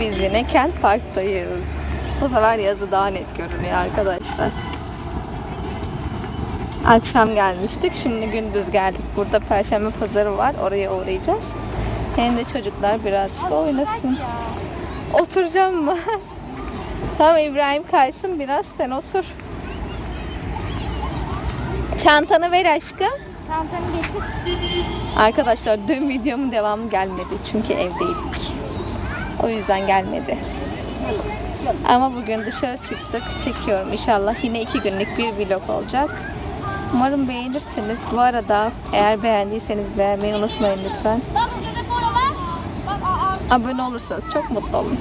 Biz yine Kent Park'tayız. Bu sefer yazı daha net görünüyor arkadaşlar. Akşam gelmiştik. Şimdi gündüz geldik. Burada Perşembe pazarı var. Oraya uğrayacağız. Hem de çocuklar birazcık oynasın. Oturacağım mı? tamam İbrahim kaysın biraz. Sen otur. Çantanı ver aşkım. Çantanı getir. Arkadaşlar dün videomun devamı gelmedi. Çünkü evdeydik. O yüzden gelmedi. Ama bugün dışarı çıktık. Çekiyorum inşallah. Yine iki günlük bir vlog olacak. Umarım beğenirsiniz. Bu arada eğer beğendiyseniz beğenmeyi unutmayın lütfen. Abone olursanız çok mutlu olun.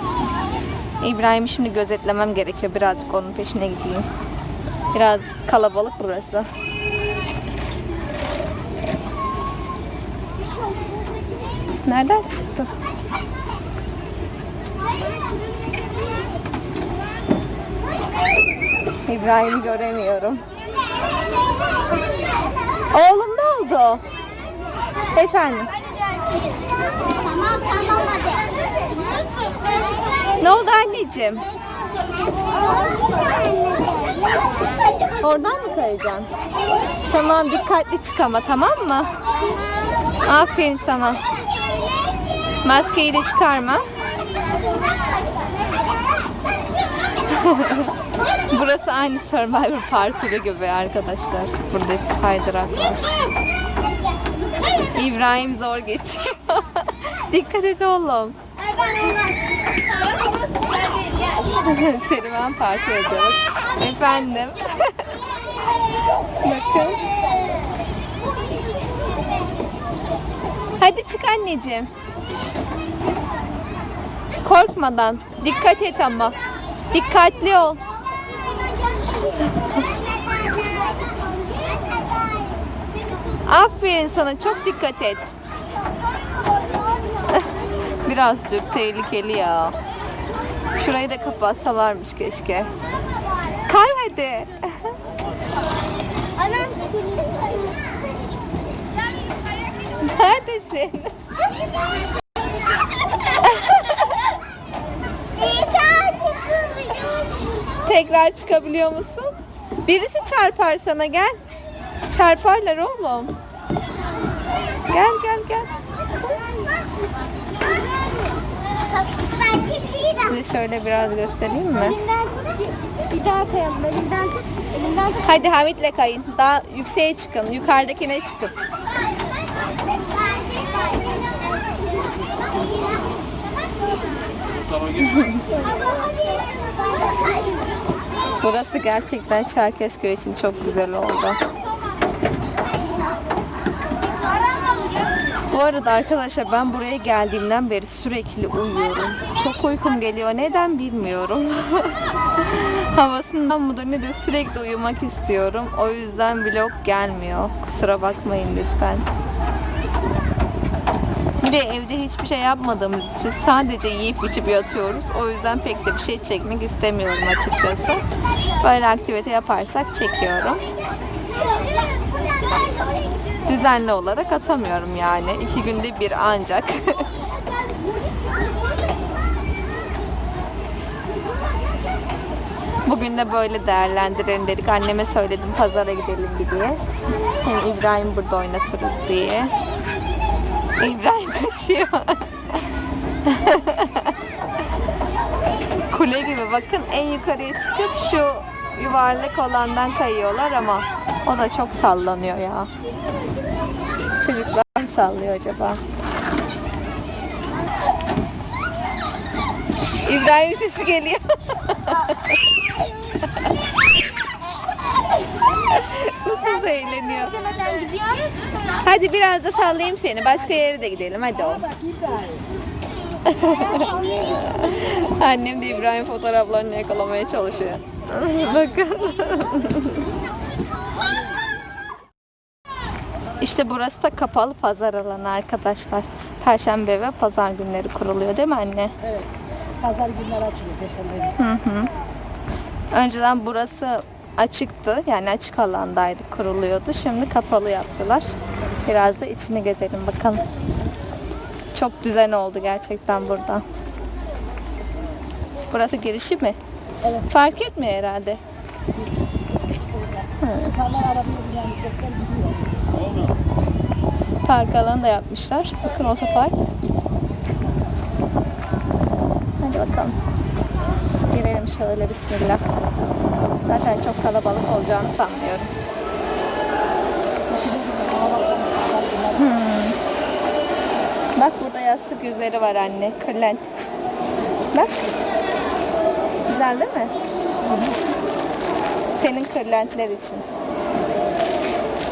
İbrahim'i şimdi gözetlemem gerekiyor. Birazcık onun peşine gideyim. Biraz kalabalık burası. Nereden çıktı? İbrahim'i göremiyorum. Oğlum ne oldu? Efendim? Tamam tamam hadi. Ne oldu anneciğim? Oradan mı kayacaksın? Tamam dikkatli çık ama tamam mı? Aferin sana. Maskeyi de çıkarma. Burası aynı Survivor parkuru gibi arkadaşlar. Burada hep kaydırak var. İbrahim zor geçiyor. Dikkat et oğlum. Serüven parkı ediyoruz. Efendim. Bakın. Hadi çık anneciğim. Korkmadan. Dikkat et ama. Dikkatli ol. Aferin sana. Çok dikkat et. Birazcık tehlikeli ya. Şurayı da kapatsalarmış keşke. Kay hadi. Neredesin? Tekrar çıkabiliyor musun? Birisi çarpar sana gel. Çarparlar oğlum. Gel gel gel. Size şöyle biraz göstereyim mi? Bir daha kayalım. Elimden tut. Elimden tut. Hadi Hamit'le kayın. Daha yükseğe çıkın. Yukarıdakine çıkın. Burası gerçekten Çerkezköy için çok güzel oldu. Bu arada arkadaşlar ben buraya geldiğimden beri sürekli uyuyorum. Çok uykum geliyor. Neden bilmiyorum. Havasından mıdır nedir sürekli uyumak istiyorum. O yüzden vlog gelmiyor. Kusura bakmayın lütfen. Bir de evde hiçbir şey yapmadığımız için sadece yiyip içip yatıyoruz. O yüzden pek de bir şey çekmek istemiyorum açıkçası. Böyle aktivite yaparsak çekiyorum. Düzenli olarak atamıyorum yani. İki günde bir ancak. Bugün de böyle değerlendirelim dedik. Anneme söyledim pazara gidelim diye. Hem İbrahim burada oynatırız diye. İbrahim kaçıyor. Kule gibi bakın en yukarıya çıkıp şu yuvarlak olandan kayıyorlar ama o da çok sallanıyor ya. Çocuklar mı sallıyor acaba? İbrahim sesi geliyor. Nasıl da eğleniyor. Gidiyor? Hadi biraz da sallayayım seni. Başka yere de gidelim. Hadi oğlum. Annem de İbrahim fotoğraflarını yakalamaya çalışıyor. Bakın. İşte burası da kapalı pazar alanı arkadaşlar. Perşembe ve pazar günleri kuruluyor değil mi anne? Evet. Pazar günleri açılıyor Perşembe. Hı hı. Önceden burası açıktı. Yani açık alandaydı kuruluyordu. Şimdi kapalı yaptılar. Biraz da içini gezelim bakalım. Çok düzen oldu gerçekten burada. Burası girişi mi? Evet. Fark etmiyor herhalde. Park alanı da yapmışlar. Bakın otopark. Hadi bakalım. Girelim şöyle bismillah. Zaten çok kalabalık olacağını sanmıyorum. Hmm. Bak burada yastık üzeri var anne. Kırlent için. Bak. Güzel değil mi? Senin kırlentler için.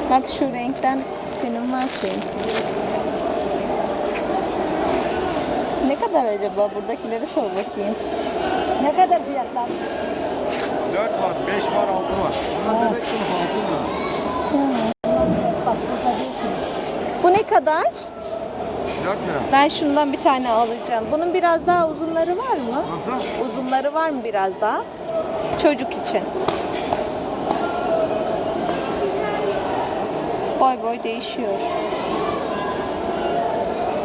Bak şu renkten senin var şeyin. Ne kadar acaba? Buradakileri sor bakayım. Ne kadar fiyatlar? 4 var, 5 var, 6 var. Bunlar bebek kılıf altı lira. Bu ne kadar? 4 lira. Ben şundan bir tane alacağım. Bunun biraz daha uzunları var mı? Nasıl? Uzunları var mı biraz daha? Çocuk için. Boy boy değişiyor.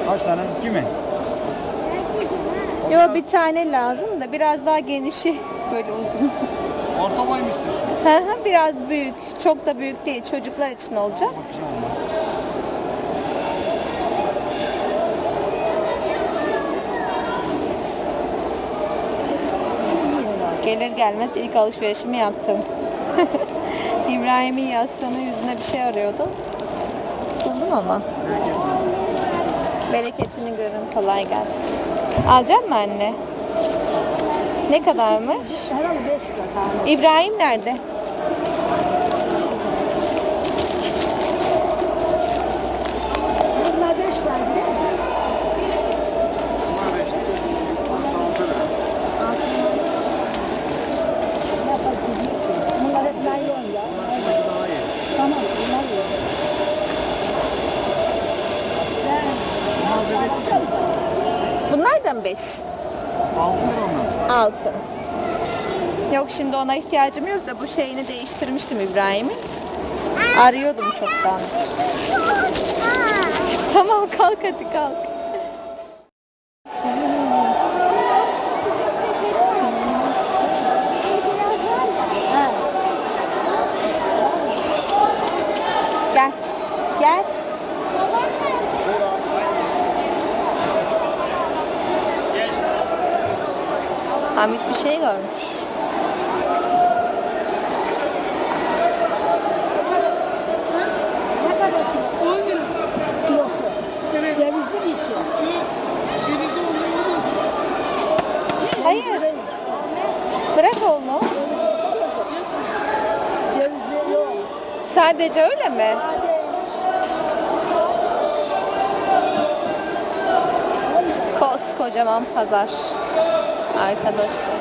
Kaç tane? 2 mi? Yo bir tane lazım da biraz daha genişi böyle uzun. Orta boy mu istiyorsun? Hı hı, biraz büyük. Çok da büyük değil. Çocuklar için olacak. Bakacağım ona. Gelir gelmez ilk alışverişimi yaptım. İbrahim'in yastığının yüzüne bir şey arıyordu. Buldum ama. Bereketini görün. Kolay gelsin. Alacak mı anne? Ne kadarmış? Herhalde 5 lira tane. İbrahim nerede? Bunlar 5 lira değil mi? Bunlar 5 lira. Burası 6 lira. Ne yapalım ki? Bunlar hep naylon ya. Bunlar daha iyi. Tamam bunlar iyi. Bunlar bebek için. Bunlardan 5. 6 lira 6. Yok şimdi ona ihtiyacım yok da bu şeyini değiştirmiştim İbrahim'in. Arıyordum çoktan. Tamam kalk hadi kalk. Ha. Gel. Gel. Hamit bir şey görmüş. Ne kadar kilo? 10 lira. Kilosu. Cevizli mi içi? Hayır. Bırak onu. Sadece öyle mi? Koskocaman pazar. Arkadaşlar.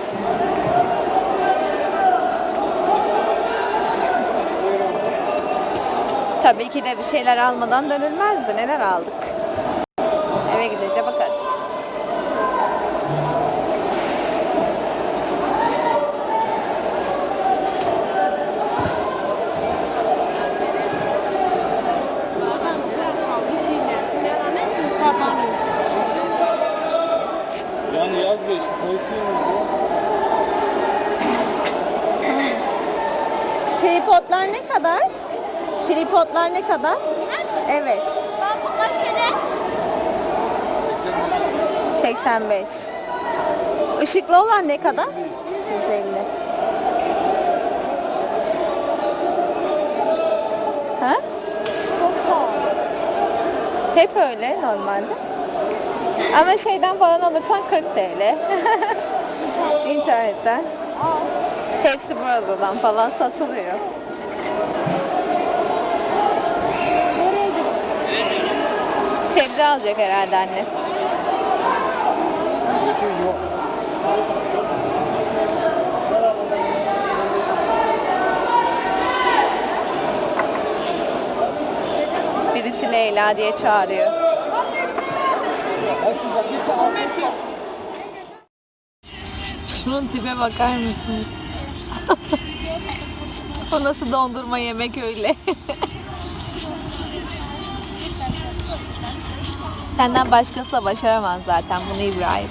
Tabii ki de bir şeyler almadan dönülmezdi. Neler aldık? Eve gidince bakarız. Tripodlar ne kadar? Evet. 85. Işıklı olan ne kadar? 150. Ha? Hep öyle normalde. Ama şeyden falan alırsan 40 TL. İnternetten. Hepsi buradan falan satılıyor. Sebze alacak herhalde anne. Birisi Leyla diye çağırıyor. Şunun tipe bakar mısınız? o nasıl dondurma yemek öyle? Senden başkası da başaramaz zaten bunu İbrahim.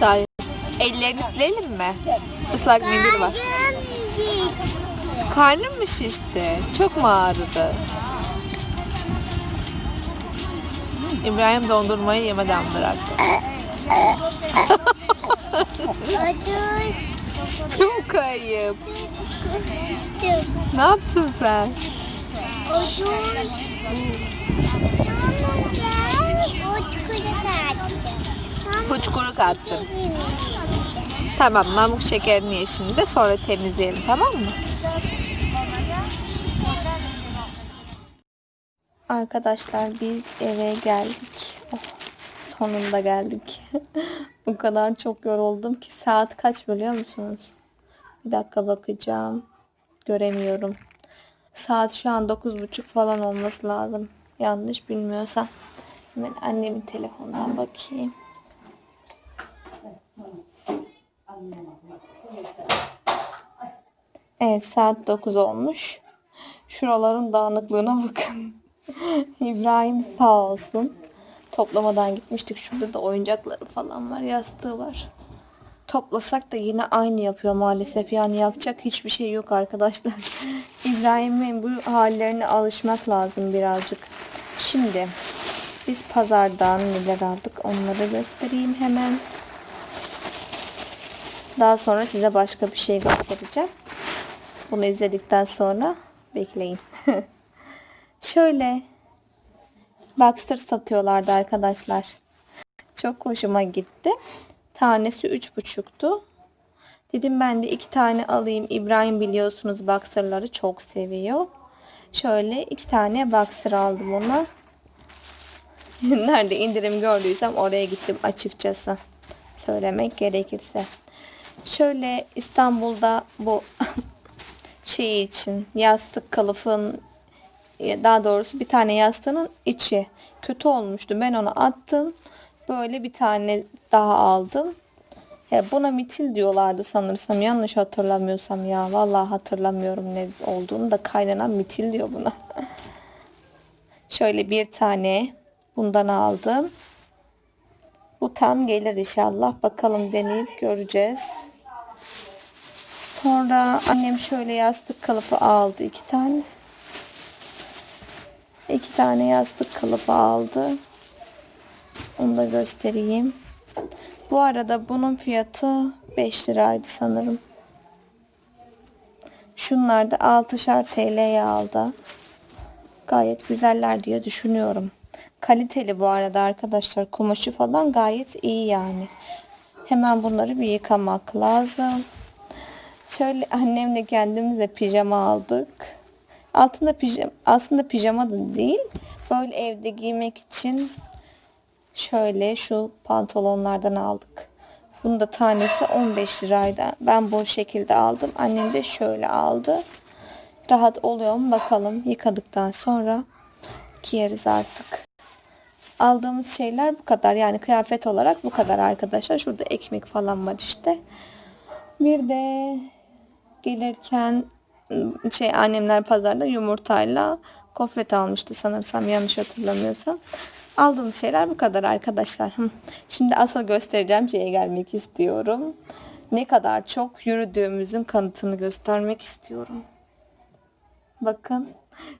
Daha Ellerini silelim mi? Islak mendil var. Karnım mı şişti? Çok mu ağrıdı? İbrahim dondurmayı yemeden bıraktı. Otur. Çok ayıp. Ne yaptın sen? Otur. Tamam gel. Otur kalktı. Hıçkırık attım. Tamam mamuk şekerini ye şimdi de sonra temizleyelim tamam mı? Arkadaşlar biz eve geldik. Oh, sonunda geldik. o kadar çok yoruldum ki saat kaç biliyor musunuz? Bir dakika bakacağım. Göremiyorum. Saat şu an 9.30 falan olması lazım. Yanlış bilmiyorsam. Hemen annemin telefonundan bakayım. Evet saat 9 olmuş. Şuraların dağınıklığına bakın. İbrahim sağ olsun. Toplamadan gitmiştik. Şurada da oyuncakları falan var. Yastığı var. Toplasak da yine aynı yapıyor maalesef. Yani yapacak hiçbir şey yok arkadaşlar. İbrahim'in bu hallerine alışmak lazım birazcık. Şimdi biz pazardan neler aldık onları göstereyim hemen. Daha sonra size başka bir şey göstereceğim. Bunu izledikten sonra bekleyin. Şöyle Baxter satıyorlardı arkadaşlar. Çok hoşuma gitti. Tanesi üç buçuktu. Dedim ben de iki tane alayım. İbrahim biliyorsunuz Boxer'ları çok seviyor. Şöyle iki tane Boxer aldım ona. Nerede indirim gördüysem oraya gittim açıkçası. Söylemek gerekirse. Şöyle İstanbul'da bu şey için yastık kılıfın daha doğrusu bir tane yastığının içi kötü olmuştu. Ben onu attım. Böyle bir tane daha aldım. Ya buna mitil diyorlardı sanırsam. Yanlış hatırlamıyorsam ya. Vallahi hatırlamıyorum ne olduğunu da kaynanan mitil diyor buna. Şöyle bir tane bundan aldım. Bu tam gelir inşallah. Bakalım deneyip göreceğiz. Sonra annem şöyle yastık kılıfı aldı iki tane. İki tane yastık kılıfı aldı. Onu da göstereyim. Bu arada bunun fiyatı 5 liraydı sanırım. Şunlar da 6'şar TL'ye aldı. Gayet güzeller diye düşünüyorum. Kaliteli bu arada arkadaşlar. Kumaşı falan gayet iyi yani. Hemen bunları bir yıkamak lazım. Şöyle annemle kendimize pijama aldık. Altında pijama, aslında pijama da değil. Böyle evde giymek için şöyle şu pantolonlardan aldık. Bunun da tanesi 15 liraydı. Ben bu şekilde aldım. Annem de şöyle aldı. Rahat oluyor mu bakalım. Yıkadıktan sonra giyeriz artık. Aldığımız şeyler bu kadar. Yani kıyafet olarak bu kadar arkadaşlar. Şurada ekmek falan var işte. Bir de gelirken şey annemler pazarda yumurtayla kofret almıştı sanırsam yanlış hatırlamıyorsam. Aldığımız şeyler bu kadar arkadaşlar. Şimdi asıl göstereceğim şeye gelmek istiyorum. Ne kadar çok yürüdüğümüzün kanıtını göstermek istiyorum. Bakın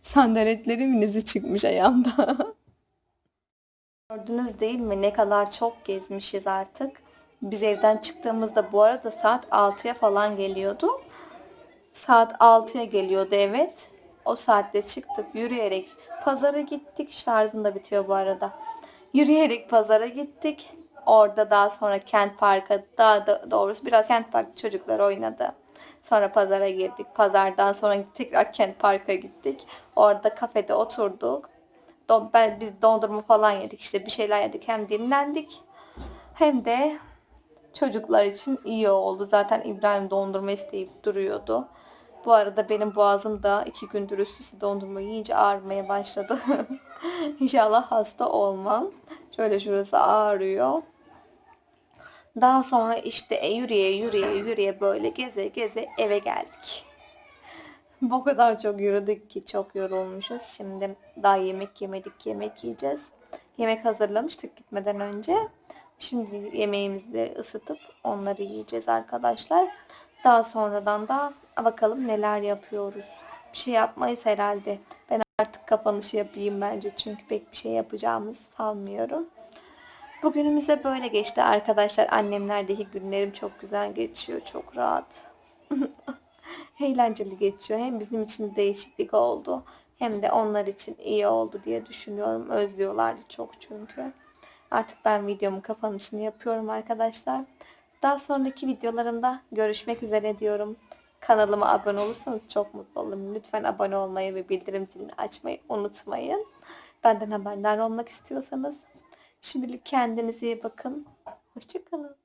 sandaletlerimin izi çıkmış ayağımda. Gördünüz değil mi ne kadar çok gezmişiz artık. Biz evden çıktığımızda bu arada saat 6'ya falan geliyordu. Saat 6'ya geliyordu evet. O saatte çıktık yürüyerek pazara gittik. Şarjım da bitiyor bu arada. Yürüyerek pazara gittik. Orada daha sonra kent parka daha da doğrusu biraz kent park çocuklar oynadı. Sonra pazara girdik. Pazardan sonra tekrar kent parka gittik. Orada kafede oturduk. Don- Ben, biz dondurma falan yedik işte bir şeyler yedik. Hem dinlendik hem de çocuklar için iyi oldu. Zaten İbrahim dondurma isteyip duruyordu. Bu arada benim boğazım da iki gündür üst üste dondurma yiyince ağrımaya başladı. İnşallah hasta olmam. Şöyle şurası ağrıyor. Daha sonra işte yürüye yürüye yürüye böyle geze geze eve geldik. Bu kadar çok yürüdük ki çok yorulmuşuz. Şimdi daha yemek yemedik, yemek yiyeceğiz. Yemek hazırlamıştık gitmeden önce. Şimdi yemeğimizi ısıtıp onları yiyeceğiz arkadaşlar. Daha sonradan da bakalım neler yapıyoruz. Bir şey yapmayız herhalde. Ben artık kapanışı yapayım bence çünkü pek bir şey yapacağımızı sanmıyorum. Bugünümüz de böyle geçti arkadaşlar. Annemlerdeki günlerim çok güzel geçiyor. Çok rahat. Eğlenceli geçiyor. Hem bizim için değişiklik oldu. Hem de onlar için iyi oldu diye düşünüyorum. Özlüyorlardı çok çünkü. Artık ben videomun kapanışını yapıyorum arkadaşlar. Daha sonraki videolarımda görüşmek üzere diyorum. Kanalıma abone olursanız çok mutlu olurum. Lütfen abone olmayı ve bildirim zilini açmayı unutmayın. Benden haberdar olmak istiyorsanız. Şimdilik kendinize iyi bakın. Hoşçakalın.